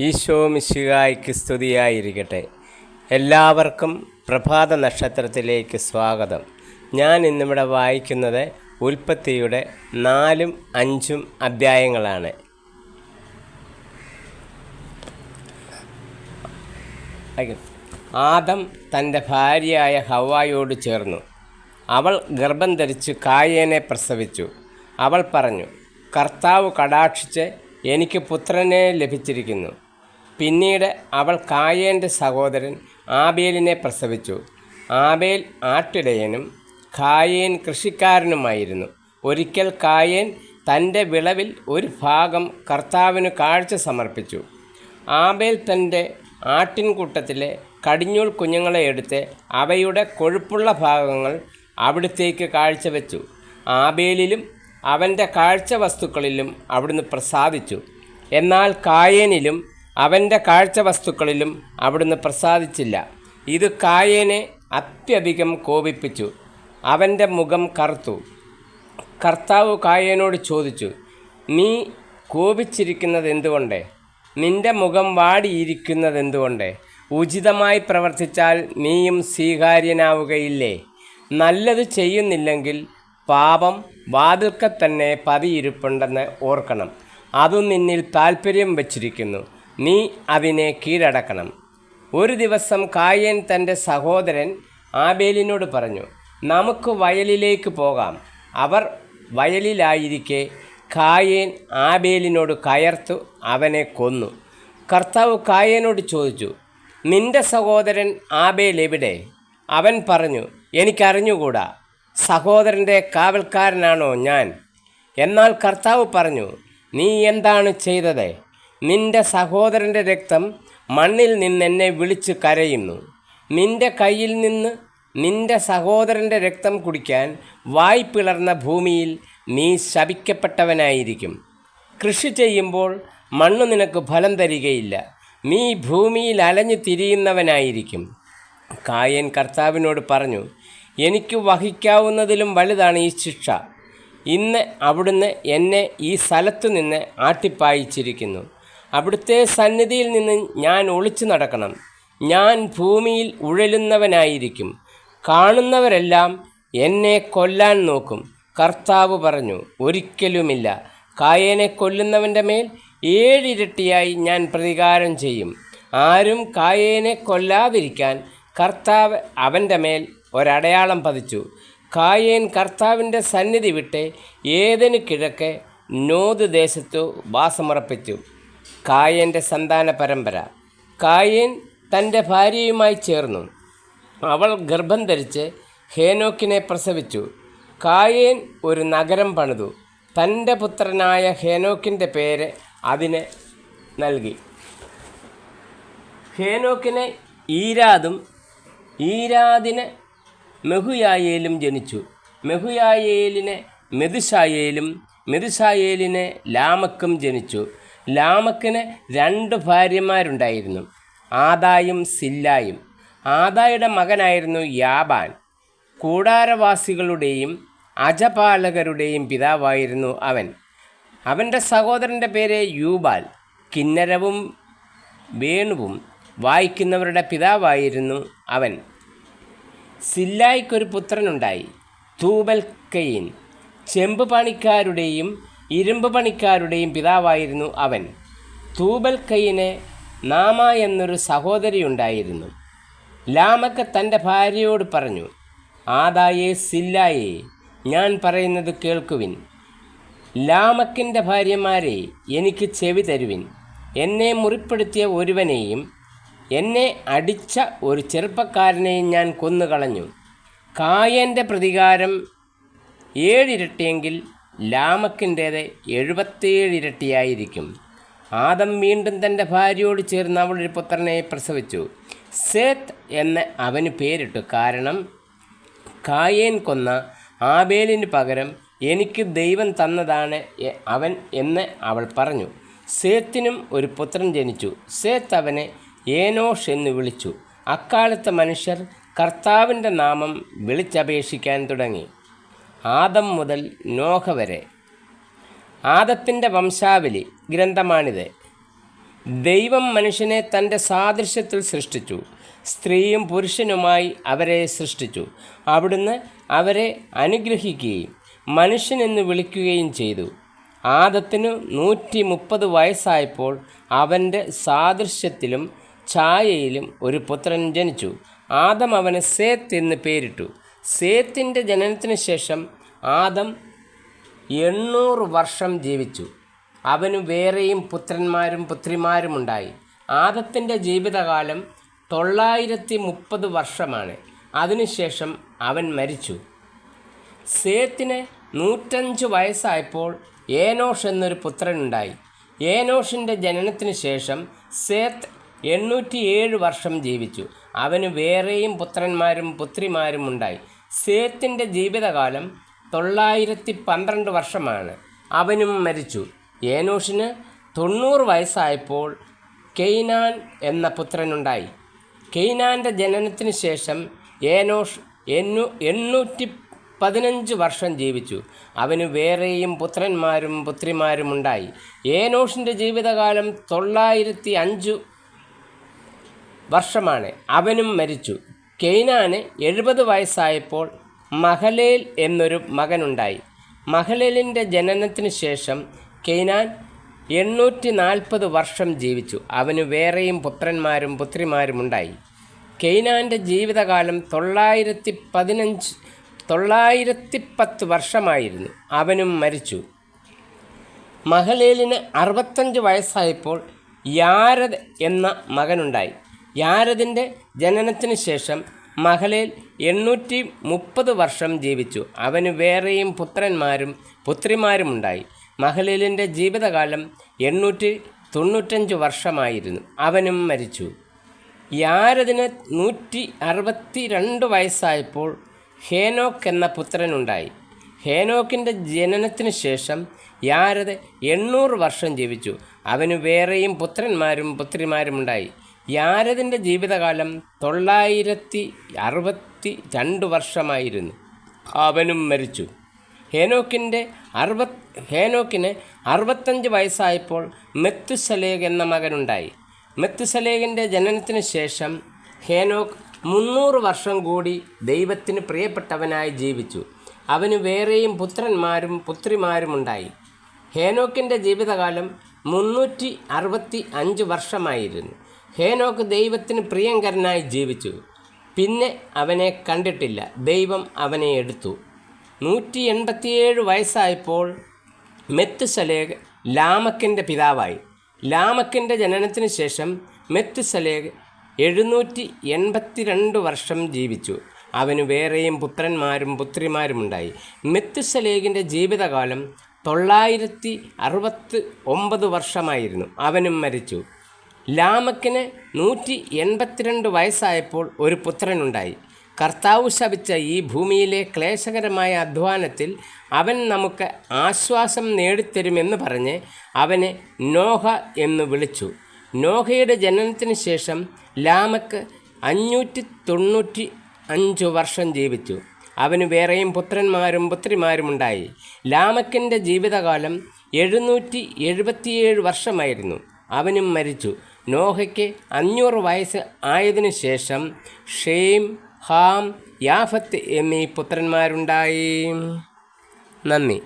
ഈശോ മിശിഹായ്ക്ക് സ്തുതിയായിരിക്കട്ടെ. എല്ലാവർക്കും പ്രഭാത നക്ഷത്രത്തിലേക്ക് സ്വാഗതം. ഞാൻ ഇന്നിവിടെ വായിക്കുന്നത് ഉൽപ്പത്തിയുടെ നാലും അഞ്ചും അധ്യായങ്ങളാണ്. ആദം തന്റെ ഭാര്യയായ ഹവായോട് ചേർന്നു. അവൾ ഗർഭം ധരിച്ച് കായേനെ പ്രസവിച്ചു. അവൾ പറഞ്ഞു കർത്താവ് കടാക്ഷിച്ച് എനിക്ക് പുത്രനെ ലഭിച്ചിരിക്കുന്നു. പിന്നീട് അവൾ കായേന്റെ സഹോദരൻ ആബേലിനെ പ്രസവിച്ചു. ആബേൽ ആട്ടിടയനും കായേൻ കൃഷിക്കാരനുമായിരുന്നു. ഒരിക്കൽ കായേൻ തന്റെ വിളവിൽ ഒരു ഭാഗം കർത്താവിന് കാഴ്ച സമർപ്പിച്ചു. ആബേൽ തന്റെ ആട്ടിൻകൂട്ടത്തിലെ കടിഞ്ഞൂൽ കുഞ്ഞുങ്ങളെ എടുത്ത് അവയുടെ കൊഴുപ്പുള്ള ഭാഗങ്ങൾ അവിടുത്തേക്ക് കാഴ്ചവെച്ചു. ആബേലിലും അവന്റെ കാഴ്ച വസ്തുക്കളിലും അവിടുന്ന് പ്രസാദിച്ചു. എന്നാൽ കായേനിലും അവന്റെ കാഴ്ച വസ്തുക്കളിലും അവിടുന്ന് പ്രസാദിച്ചില്ല. ഇത് കായേനെ അത്യധികം കോപിപ്പിച്ചു. അവന്റെ മുഖം കറുത്തു. കർത്താവ് കായേനോട് ചോദിച്ചു നീ കോപിച്ചിരിക്കുന്നത് എന്തുകൊണ്ട് നിന്റെ മുഖം വാടിയിരിക്കുന്നത് എന്തുകൊണ്ട് ഉചിതമായി പ്രവർത്തിച്ചാൽ നീയും സ്വീകാര്യനാവുകയില്ലേ? നല്ലത് ചെയ്യുന്നില്ലെങ്കിൽ പാപം വാതിൽക്കൽ തന്നെ പതിയിരിപ്പുണ്ടെന്ന് ഓർക്കണം. അതും നിന്നിൽ താൽപ്പര്യം വച്ചിരിക്കുന്നു. നീ അതിനെ കീഴടക്കണം. ഒരു ദിവസം കായൻ തന്റെ സഹോദരൻ ആബേലിനോട് പറഞ്ഞു നമുക്ക് വയലിലേക്ക് പോകാം. അവർ വയലിലായിരിക്കെ കായേൻ ആബേലിനോട് കയർത്തു അവനെ കൊന്നു. കർത്താവ് കായേനോട് ചോദിച്ചു നിന്റെ സഹോദരൻ ആബേൽ എവിടെ? അവൻ പറഞ്ഞു എനിക്കറിഞ്ഞുകൂടാ. സഹോദരന്റെ കാവൽക്കാരനാണോ ഞാൻ? എന്നാൽ കർത്താവ് പറഞ്ഞു നീ എന്താണ് ചെയ്തത്? നിന്റെ സഹോദരന്റെ രക്തം മണ്ണിൽ നിന്ന് എന്നെ വിളിച്ച് കരയുന്നു. നിന്റെ കയ്യിൽ നിന്ന് നിന്റെ സഹോദരന്റെ രക്തം കുടിക്കാൻ വായ് പിളർന്ന ഭൂമിയിൽ നീ ശപിക്കപ്പെട്ടവനായിരിക്കും. കൃഷി ചെയ്യുമ്പോൾ മണ്ണ് നിനക്ക് ഫലം തരികയില്ല. നീ ഭൂമിയിൽ അലഞ്ഞു തിരിയുന്നവനായിരിക്കും. കായൻ കർത്താവിനോട് പറഞ്ഞു എനിക്ക് വഹിക്കാവുന്നതിലും വലുതാണ് ഈ ശിക്ഷ. ഇന്ന് അവിടുന്ന് എന്നെ ഈ സ്ഥലത്തു നിന്ന് ആട്ടിപ്പായിച്ചിരിക്കുന്നു. അവിടുത്തെ സന്നിധിയിൽ നിന്ന് ഞാൻ ഒളിച്ചു നടക്കണം. ഞാൻ ഭൂമിയിൽ ഉഴലുന്നവനായിരിക്കും. കാണുന്നവരെല്ലാം എന്നെ കൊല്ലാൻ നോക്കും. കർത്താവ് പറഞ്ഞു ഒരിക്കലുമില്ല. കായേനെ കൊല്ലുന്നവന്റെ മേൽ ഏഴിരട്ടിയായി ഞാൻ പ്രതികാരം ചെയ്യും. ആരും കായേനെ കൊല്ലാതിരിക്കാൻ കർത്താവ് അവന്റെ മേൽ ഒരടയാളം പതിച്ചു. കായേൻ കർത്താവിന്റെ സന്നിധി വിട്ട് ഏതിന് കിഴക്ക് നോദ് ദേശത്തു വാസമുറപ്പിച്ചു. കായേന്റെ സന്താന പരമ്പര. കായൻ തന്റെ ഭാര്യയുമായി ചേർന്നു. അവൾ ഗർഭം ധരിച്ച് ഹേനോക്കിനെ പ്രസവിച്ചു. കായേൻ ഒരു നഗരം പണിതു. തന്റെ പുത്രനായ ഹേനോക്കിന്റെ പേര് അതിന് നൽകി. ഹേനോക്കിനെ ഈരാദും ഈരാദിന് മെഹുയായേലും ജനിച്ചു. മെഹുയായേലിനെ മെതുസായേലും മെതുസായേലിനെ ലാമക്കും ജനിച്ചു. ലാമക്കിന് രണ്ട് ഭാര്യമാരുണ്ടായിരുന്നു. ആദായും സില്ലായും. ആദായുടെ മകനായിരുന്നു യാബാൻ. കൂടാരവാസികളുടെയും അജപാലകരുടെയും പിതാവായിരുന്നു അവൻ. അവന്റെ സഹോദരന്റെ പേര് യൂബാൽ. കിന്നരവും വേണുവും വായിക്കുന്നവരുടെ പിതാവായിരുന്നു അവൻ. സില്ലായിക്കൊരു പുത്രനുണ്ടായി. Tubal Cain. ചെമ്പ് പണിക്കാരുടെയും ഇരുമ്പ് പണിക്കാരുടെയും പിതാവായിരുന്നു അവൻ. തൂബൽ കയ്യിന് നാമ എന്നൊരു സഹോദരിയുണ്ടായിരുന്നു ലാമക്ക് തന്റെ ഭാര്യയോട് പറഞ്ഞു ആദായേ സില്ലായേ ഞാൻ പറയുന്നത് കേൾക്കുവിൻ. ലാമക്കിന്റെ ഭാര്യമാരെ എനിക്ക് ചെവി തരുവിൻ. എന്നെ മുറിപ്പെടുത്തിയ ഒരുവനെയും എന്നെ അടിച്ച ഒരു ചെറുപ്പക്കാരനെയും ഞാൻ കൊന്നുകളഞ്ഞു. കായന്റെ പ്രതികാരം ഏഴിരട്ടിയെങ്കിൽ ലാമക്കിന്റേത് എഴുപത്തേഴ് ഇരട്ടിയായിരിക്കും. ആദം വീണ്ടും തന്റെ ഭാര്യയോട് ചേർന്ന് അവളൊരു പുത്രനെ പ്രസവിച്ചു. സേത്ത് എന്ന് അവന് പേരിട്ടു. കാരണം കായേൻ കൊന്ന ആബേലിന് പകരം എനിക്ക് ദൈവം തന്നതാണ് അവൻ എന്ന് അവൾ പറഞ്ഞു. സേത്തിനും ഒരു പുത്രൻ ജനിച്ചു. സേത്ത് അവനെ ഏനോഷ് എന്ന് വിളിച്ചു. അക്കാലത്തെ മനുഷ്യർ കർത്താവിന്റെ നാമം വിളിച്ചപേക്ഷിക്കാൻ തുടങ്ങി. ആദം മുതൽ നോഹ വരെ. ആദത്തിന്റെ വംശാവലി ഗ്രന്ഥമാണിത്. ദൈവം മനുഷ്യനെ തന്റെ സാദൃശ്യത്തിൽ സൃഷ്ടിച്ചു. സ്ത്രീയും പുരുഷനുമായി അവരെ സൃഷ്ടിച്ചു. അവിടുന്ന് അവരെ അനുഗ്രഹിക്കുകയും മനുഷ്യനെന്ന് വിളിക്കുകയും ചെയ്തു. ആദത്തിനു നൂറ്റി മുപ്പത് വയസ്സായപ്പോൾ അവന്റെ സാദൃശ്യത്തിലും ഛായയിലും ഒരു പുത്രൻ ജനിച്ചു. ആദം അവന് സേത്ത് എന്ന് പേരിട്ടു. സേത്തിന്റെ ജനനത്തിന് ശേഷം ആദം എണ്ണൂറ് വർഷം ജീവിച്ചു. അവന് വേറെയും പുത്രന്മാരും പുത്രിമാരുമുണ്ടായി. ആദത്തിന്റെ ജീവിതകാലം തൊള്ളായിരത്തി മുപ്പത് വർഷമാണ് അതിനുശേഷം അവൻ മരിച്ചു. സേത്തിന് നൂറ്റഞ്ച് വയസ്സായപ്പോൾ ഏനോഷ് എന്നൊരു പുത്രനുണ്ടായി. ഏനോഷിന്റെ ജനനത്തിന് ശേഷം സേത്ത് എണ്ണൂറ്റിയേഴ് വർഷം ജീവിച്ചു. അവന് വേറെയും പുത്രന്മാരും പുത്രിമാരും ഉണ്ടായി സേത്തിന്റെ ജീവിതകാലം തൊള്ളായിരത്തി പന്ത്രണ്ട് വർഷമാണ്. അവനും മരിച്ചു. ഏനോഷിന് തൊണ്ണൂറ് വയസ്സായപ്പോൾ കെയ്നാൻ എന്ന പുത്രനുണ്ടായി. കെയ്നാന്റെ ജനനത്തിന് ശേഷം ഏനോഷ് എണ്ണൂ എണ്ണൂറ്റി പതിനഞ്ച് വർഷം ജീവിച്ചു. അവന് വേറെയും പുത്രന്മാരും പുത്രിമാരുമുണ്ടായി ഏനോഷിന്റെ ജീവിതകാലം തൊള്ളായിരത്തി അഞ്ച് വർഷമാണ്. അവനും മരിച്ചു. കെയ്നാന് എഴുപത് വയസ്സായപ്പോൾ മഹലേൽ എന്നൊരു മകനുണ്ടായി. മഹലേലിന്റെ ജനനത്തിന് ശേഷം കെയ്നാൻ എണ്ണൂറ്റി നാൽപ്പത് വർഷം ജീവിച്ചു. അവന് വേറെയും പുത്രന്മാരും പുത്രിമാരും ഉണ്ടായി കെയ്നാന്റെ ജീവിതകാലം തൊള്ളായിരത്തി പതിനഞ്ച് തൊള്ളായിരത്തി പത്ത് വർഷമായിരുന്നു. അവനും മരിച്ചു. മഹലേലിന് അറുപത്തഞ്ച് വയസ്സായപ്പോൾ യാരദ് എന്ന മകനുണ്ടായി. യാരദിന്റെ ജനനത്തിന് ശേഷം മഹലേൽ എണ്ണൂറ്റി മുപ്പത് വർഷം ജീവിച്ചു. അവന് വേറെയും പുത്രന്മാരും പുത്രിമാരുമുണ്ടായി മഹലിലിന്റെ ജീവിതകാലം എണ്ണൂറ്റി തൊണ്ണൂറ്റഞ്ച് വർഷമായിരുന്നു. അവനും മരിച്ചു. യാരദിന് നൂറ്റി അറുപത്തി രണ്ട് വയസ്സായപ്പോൾ ഹേനോക്ക് എന്ന പുത്രനുണ്ടായി. ഹേനോക്കിന്റെ ജനനത്തിന് ശേഷം യാരദ് എണ്ണൂറ് വർഷം ജീവിച്ചു. അവന് വേറെയും പുത്രന്മാരും പുത്രിമാരുമുണ്ടായി യാരദിന്റെ ജീവിതകാലം തൊള്ളായിരത്തി അറുപത്തി രണ്ട് വർഷമായിരുന്നു. അവനും മരിച്ചു. ഹേനോക്കിന്റെ അറുപത് ഹേനോക്കിന് അറുപത്തഞ്ച് വയസ്സായപ്പോൾ മെത്തുസലേഖ് എന്ന മകനുണ്ടായി. മെത്തുസലേഖിന്റെ ജനനത്തിന് ശേഷം ഹേനോക്ക് മുന്നൂറ് വർഷം കൂടി ദൈവത്തിന് പ്രിയപ്പെട്ടവനായി ജീവിച്ചു. അവന് വേറെയും പുത്രന്മാരും പുത്രിമാരുമുണ്ടായി ഹേനോക്കിന്റെ ജീവിതകാലം മുന്നൂറ്റി അറുപത്തി അഞ്ച് വർഷമായിരുന്നു. ഹേനോക്ക് ദൈവത്തിന് പ്രിയങ്കരനായി ജീവിച്ചു. പിന്നെ അവനെ കണ്ടിട്ടില്ല. ദൈവം അവനെ എടുത്തു. നൂറ്റി എൺപത്തിയേഴ് വയസ്സായപ്പോൾ മെത്തുസലേഖ് ലാമക്കിന്റെ പിതാവായി. ലാമക്കിന്റെ ജനനത്തിന് ശേഷം മെത്തുസലേഖ് എഴുന്നൂറ്റി എൺപത്തിരണ്ട് വർഷം ജീവിച്ചു. അവന് വേറെയും പുത്രന്മാരും പുത്രിമാരുമുണ്ടായി. മെത്തുസലേഖിന്റെ ജീവിതകാലം തൊള്ളായിരത്തി അറുപത്തി ഒമ്പത് വർഷമായിരുന്നു. അവനും മരിച്ചു. ലാമക്കിന് നൂറ്റി എൺപത്തിരണ്ട് വയസ്സായപ്പോൾ ഒരു പുത്രനുണ്ടായി. കർത്താവ് ശപിച്ച ഈ ഭൂമിയിലെ ക്ലേശകരമായ അധ്വാനത്തിൽ അവൻ നമുക്ക് ആശ്വാസം നേടിത്തരുമെന്ന് പറഞ്ഞ് അവനെ നോഹ എന്ന് വിളിച്ചു. നോഹയുടെ ജനനത്തിന് ശേഷം ലാമക്ക് അഞ്ഞൂറ്റി തൊണ്ണൂറ്റി അഞ്ച് വർഷം ജീവിച്ചു. അവന് വേറെയും പുത്രന്മാരും പുത്രിമാരുമുണ്ടായി ലാമക്കിന്റെ ജീവിതകാലം എഴുന്നൂറ്റി എഴുപത്തിയേഴ് വർഷമായിരുന്നു. അവനും മരിച്ചു. നോഹയ്ക്ക് അഞ്ഞൂറ് വയസ്സ് ആയതിനു ശേഷം ഷെയ്ം ഹാം യാഫത്ത് എന്നീ പുത്രന്മാരുണ്ടായി. നന്ദി.